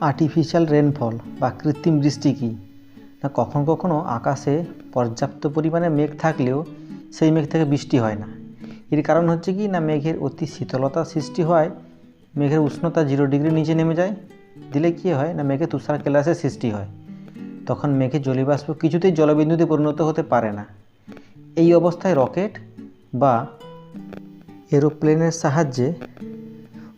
Artificial rainfall বা কৃত্রিম বৃষ্টি কী? না, কখন কখনো আকাশে পর্যাপ্ত পরিমাণে মেঘ থাকলেও সেই মেঘ থেকে বৃষ্টি হয় না। এর কারণ হচ্ছে কি, না, মেঘের অতি শীতলতা সৃষ্টি হয়, মেঘের উষ্ণতা জিরো ডিগ্রি নিচে নেমে যায়, দিলে কী হয়, না, মেঘে তুষার কেলাসের সৃষ্টি হয়। তখন মেঘে জলীয়বাষ্প কিছুতেই জলবিন্দুতে পরিণত হতে পারে না। এই অবস্থায় রকেট বা এরোপ্লেনের সাহায্যে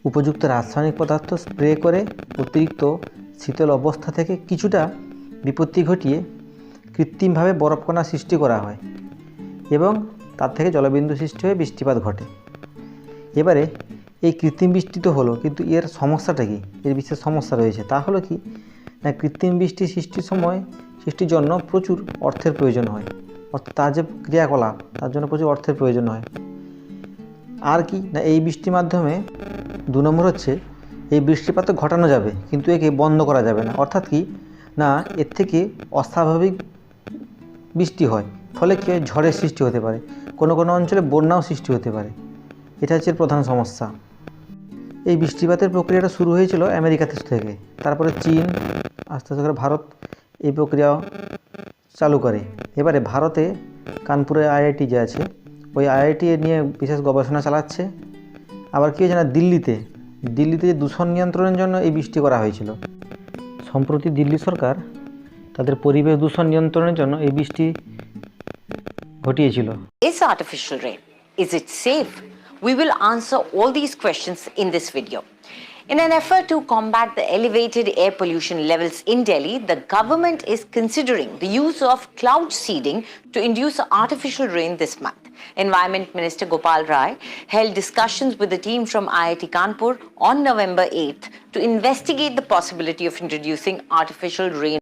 উপযুক্ত রাসায়নিক পদার্থ স্প্রে করে অতিরিক্ত শীতল অবস্থা থেকে কিছুটা বিপত্তি ঘটিয়ে কৃত্রিমভাবে বরফকণা সৃষ্টি করা হয় এবং তার থেকে জলবিন্দু সৃষ্টি হয়ে বৃষ্টিপাত ঘটে। এবারে এই কৃত্রিম বৃষ্টি তো হলো, কিন্তু এর সমস্যাটা কি? এর বিশেষ সমস্যা রয়েছে। তা হলো কি? না, কৃত্রিম বৃষ্টি সৃষ্টির সময় সৃষ্টির জন্য প্রচুর অর্থের প্রয়োজন হয়। অর্থাৎ তার যে ক্রিয়াকলাপ, তার জন্য প্রচুর অর্থের প্রয়োজন হয়। আর কি? না, এই বৃষ্টির মাধ্যমে দু নম্বর হচ্ছে, এই বৃষ্টিপাত ঘটানো যাবে, কিন্তু একে বন্ধ করা যাবে না। অর্থাৎ কি? না, এর থেকে অস্বাভাবিক বৃষ্টি হয়, ফলে কী ঝড়ের সৃষ্টি হতে পারে। কোনো কোনো অঞ্চলে বন্যাও সৃষ্টি হতে পারে। এটা হচ্ছে প্রধান সমস্যা। এই বৃষ্টিপাতের প্রক্রিয়াটা শুরু হয়েছিল আমেরিকা থেকে। তারপরে চীন, আস্তে আস্তে করে ভারত এই প্রক্রিয়া চালু করে। এবারে ভারতে কানপুরে আইআইটি যে আছে, ওই আইআইটি নিয়ে বিশেষ গবেষণা চালাচ্ছে। আবার কেউ জানে দিল্লিতে দিল্লিতে দূষণ নিয়ন্ত্রণের জন্য এই বৃষ্টি করা হয়েছিল সম্প্রতি দিল্লি সরকার তাদের পরিবেশ দূষণ নিয়ন্ত্রণের জন্য এই বৃষ্টি ঘটিয়েছিল Is artificial rain? Is it safe we will answer all these questions in this video. In an effort to combat the elevated air pollution levels in Delhi, the government is considering the use of cloud seeding to induce artificial rain this month. Environment Minister Gopal Rai held discussions with the team from IIT Kanpur on November 8th to investigate the possibility of introducing artificial rain